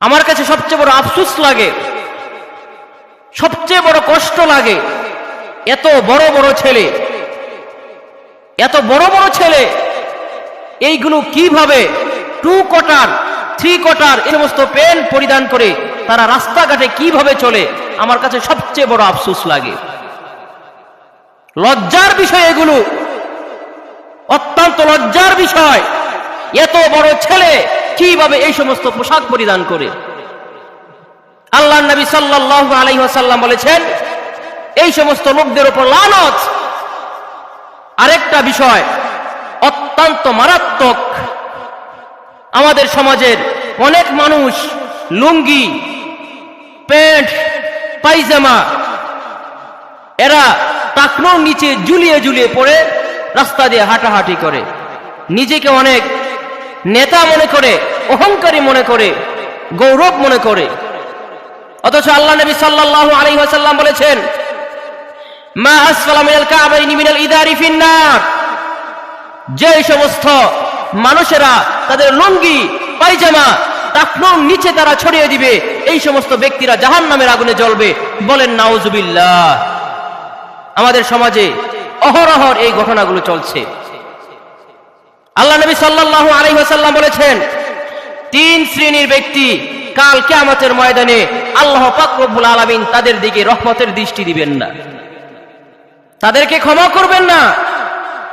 আমার কাছে সবচেয়ে বড় আফসোস লাগে, সবচেয়ে বড় কষ্ট লাগে এত বড় বড় ছেলে। এত বড় বড় ছেলে, এইগুলো কীভাবে টু কোটার, থ্রি কোটার এই সমস্ত পেন পরিধান করে তারা রাস্তাঘাটে কীভাবে চলে, আমার কাছে সবচেয়ে বড় আফসোস লাগে। লজ্জার বিষয় এগুলো, অত্যন্ত লজ্জার বিষয়। এত বড় ছেলে কীভাবে এই সমস্ত পোশাক পরিধান করে? আল্লাহ নবী সাল্লাল্লাহু আলাইহি ওয়াসাল্লাম বলেছেন, এই সমস্ত লোকদের উপর লানত। আরেকটা বিষয়, অত্যন্ত মারাত্মক। আমাদের সমাজের অনেক মানুষ লুঙ্গি, প্যান্ট পাইজামা এরা টাকনোর নিচে ঝুলিয়ে ঝুলিয়ে পড়ে, রাস্তা দিয়ে হাঁটাহাঁটি করে। নিজেকে অনেক নেতা মনে করে, অহংকারী মনে করে, গৌরব মনে করে। অথচ আল্লাহ নবী সাল্লাল্লাহু আলাইহি ওয়াসাল্লাম বলেছেন, মা যে সমস্ত মানুষেরা তাদের লুঙ্গি, পায়জামা, টাকনোর নিচে তারা ছড়িয়ে দিবে, এই সমস্ত ব্যক্তিরা জাহান নামের আগুনে জ্বলবে। বলেন, নাউজুবিল্লাহ। আমাদের সমাজে অহরহর এই ঘটনাগুলো চলছে। নবী সাল্লাল্লাহু আলাইহি ওয়াসাল্লাম বলেছেন, তিন শ্রেণির ব্যক্তি কাল কিয়ামতের ময়দানে আল্লাহ পাক রব্বুল আলামিন তাদের দিকে রহমতের দৃষ্টি দিবেন না। তাদেরকে ক্ষমা করবেন না,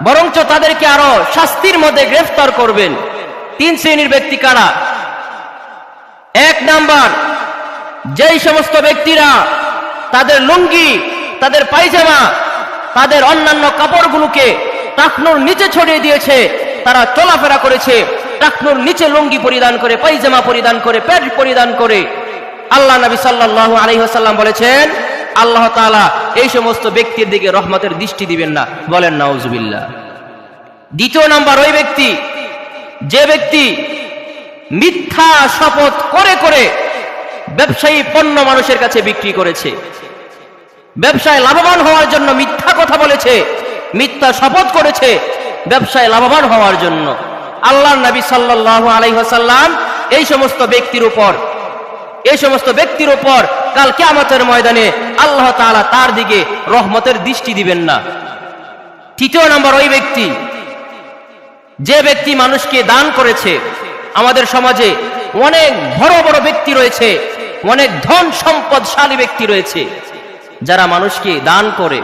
বরঞ্চ তাদেরকে আরও শাস্তির মধ্যে গ্রেফতার করবেন। তিন শ্রেণির ব্যক্তি কারা? এক নাম্বার, যেই সমস্ত ব্যক্তিরা তাদের লুঙ্গি, তাদের পায়জামা, তাদের অন্যান্য কাপড়গুলোকে টাকনোর নিচে ছড়িয়ে দিয়েছে তারা চলাফেরা করেছে। টাকনোর নিচে লুঙ্গি পরিধান করে, পায়জামা পরিধান করে, প্যান্ট পরিধান করে। আল্লাহ নবী সাল্লাল্লাহু আলাইহি ওয়াসাল্লাম বলেছেন, আল্লাহ তাআলা এই সমস্ত ব্যক্তির দিকে রহমতের দৃষ্টি দিবেন না। বলেন, নাউজুবিল্লাহ। দ্বিতীয় নাম্বার, ওই ব্যক্তি, যে ব্যক্তি মিথ্যা শপথ করে করে ব্যবসায়ী পণ্য মানুষের কাছে বিক্রি করেছে। ব্যবসায় লাভবান হওয়ার জন্য মিথ্যা কথা বলেছে, মিথ্যা শপথ করেছে ব্যবসায় লাভবান হওয়ার জন্য। আল্লাহ নবী সাল্লাল্লাহু আলাইহি ওয়াসাল্লাম এই সমস্ত ব্যক্তির উপর, এই সমস্ত ব্যক্তির উপর কাল কিয়ামতের ময়দানে আল্লাহ তাআলা তার দিকে রহমতের দৃষ্টি দিবেন না। তৃতীয় নম্বর, ওই ব্যক্তি, যে ব্যক্তি মানুষকে দান করেছে, আমাদের সমাজে অনেক বড় বড় ব্যক্তি রয়েছে, অনেক ধন সম্পদশালী ব্যক্তি রয়েছে, যারা মানুষকে দান করে।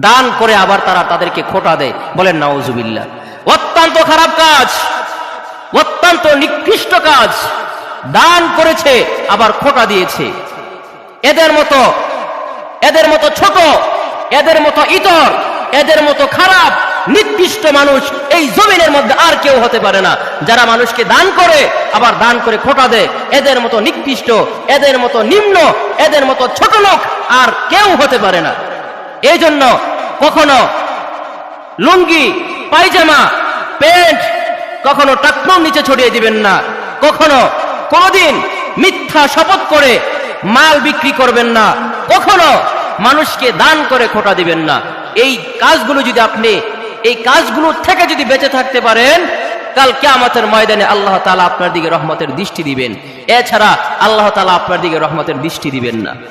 দান করে আবার তারা তাদেরকে খোটা দেয়। বলেন, নাউজুবিল্লাহ। অত্যন্ত খারাপ কাজ, অত্যন্ত নিকৃষ্ট কাজ। দান করেছে, আবার খোটা দিয়েছে। এদের মতো এদের মতো ছোট, এদের মতো ইতর, এদের মতো খারাপ, নিকৃষ্ট মানুষ এই জমিনের মধ্যে আর কেউ হতে পারে না। যারা মানুষকে দান করে, আবার দান করে খোটা দেয়, এদের মতো নিকৃষ্ট, এদের মতো নিম্ন, এদের মতো ছোট লোক আর কেউ হতে পারে না। এই জন্য কখনো লুঙ্গি, পায়জামা, প্যান্ট কখনো টাকনোর নিচে ছড়িয়ে দিবেন না। কখনো কোনোদিন মিথ্যা শপথ করে মাল বিক্রি করবেন না। কখনো মানুষকে দান করে খোটা দিবেন না। এই কাজগুলো যদি আপনি, এই কাজগুলো থেকে যদি বেঁচে থাকতে পারেন, কাল কিয়ামতের ময়দানে আল্লাহ তালা আপনার দিকে রহমতের দৃষ্টি দিবেন। এছাড়া আল্লাহ তালা আপনার দিকে রহমতের দৃষ্টি দিবেন না।